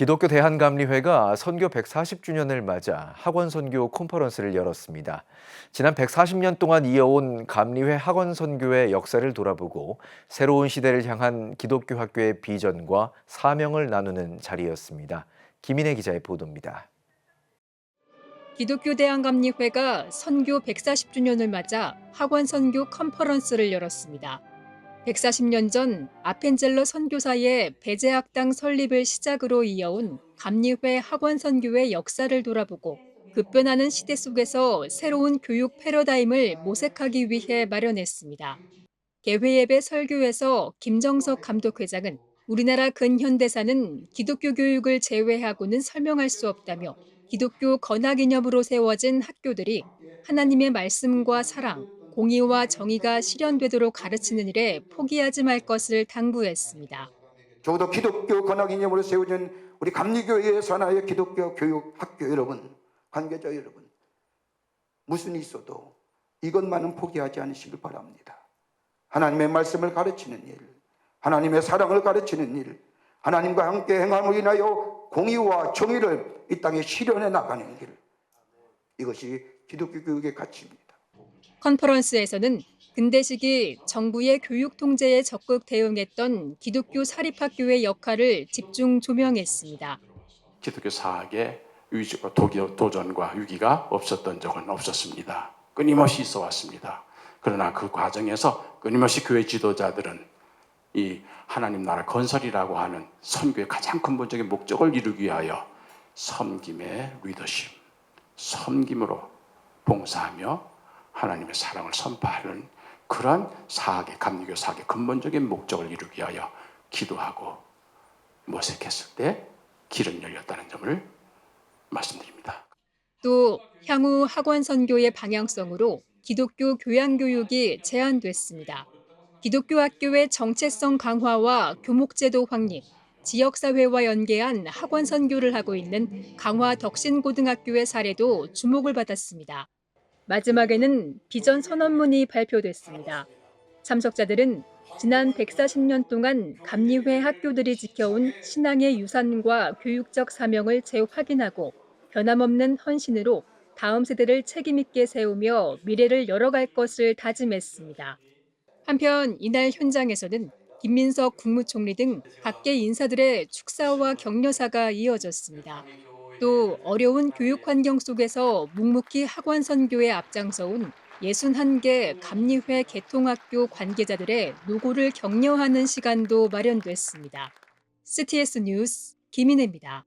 기독교 대한감리회가 선교 140주년을 맞아 학원 선교 컨퍼런스를 열었습니다. 지난 140년 동안 이어온 감리회 학원 선교의 역사를 돌아보고 새로운 시대를 향한 기독교 학교의 비전과 사명을 나누는 자리였습니다. 김인혜 기자의 보도입니다. 기독교 대한감리회가 선교 140주년을 맞아 학원 선교 컨퍼런스를 열었습니다. 140년 전 아펜젤러 선교사의 배제학당 설립을 시작으로 이어온 감리회 학원 선교의 역사를 돌아보고 급변하는 시대 속에서 새로운 교육 패러다임을 모색하기 위해 마련했습니다. 개회예배 설교에서 김정석 감독회장은 우리나라 근현대사는 기독교 교육을 제외하고는 설명할 수 없다며 기독교 건화 기념으로 세워진 학교들이 하나님의 말씀과 사랑, 공의와 정의가 실현되도록 가르치는 일에 포기하지 말 것을 당부했습니다. 적어도 기독교 건학이념으로 세워진 우리 감리교회의 산하의 기독교 교육 학교 여러분, 관계자 여러분, 무슨 있어도 이것만은 포기하지 않으시길 바랍니다. 하나님의 말씀을 가르치는 일, 하나님의 사랑을 가르치는 일, 하나님과 함께 행함으로 인하여 공의와 정의를 이 땅에 실현해 나가는 길, 이것이 기독교 교육의 가치입니다. 컨퍼런스에서는 근대 시기 정부의 교육 통제에 적극 대응했던 기독교 사립학교의 역할을 집중 조명했습니다. 기독교 사학의 도기- 도전과 위기가 없었던 적은 없었습니다. 끊임없이 있어 왔습니다. 그러나 그 과정에서 끊임없이 교회 지도자들은 이 하나님 나라 건설이라고 하는 선교의 가장 근본적인 목적을 이루기 위하여 섬김의 리더십, 섬김으로 봉사하며 하나님의 사랑을 선포하는 그런 사학의 감리교 사학의 근본적인 목적을 이루기 위하여 기도하고 모색했을 때 길은 열렸다는 점을 말씀드립니다. 또 향후 학원 선교의 방향성으로 기독교 교양 교육이 제안됐습니다. 기독교 학교의 정체성 강화와 교목제도 확립, 지역사회와 연계한 학원 선교를 하고 있는 강화 덕신고등학교의 사례도 주목을 받았습니다. 마지막에는 비전 선언문이 발표됐습니다. 참석자들은 지난 140년 동안 감리회 학교들이 지켜온 신앙의 유산과 교육적 사명을 재확인하고 변함없는 헌신으로 다음 세대를 책임있게 세우며 미래를 열어갈 것을 다짐했습니다. 한편 이날 현장에서는 김민석 국무총리 등 각계 인사들의 축사와 격려사가 이어졌습니다. 또 어려운 교육 환경 속에서 묵묵히 학원 선교에 앞장서온 61개 감리회 개통학교 관계자들의 노고를 격려하는 시간도 마련됐습니다. CTS 뉴스 김인혜입니다.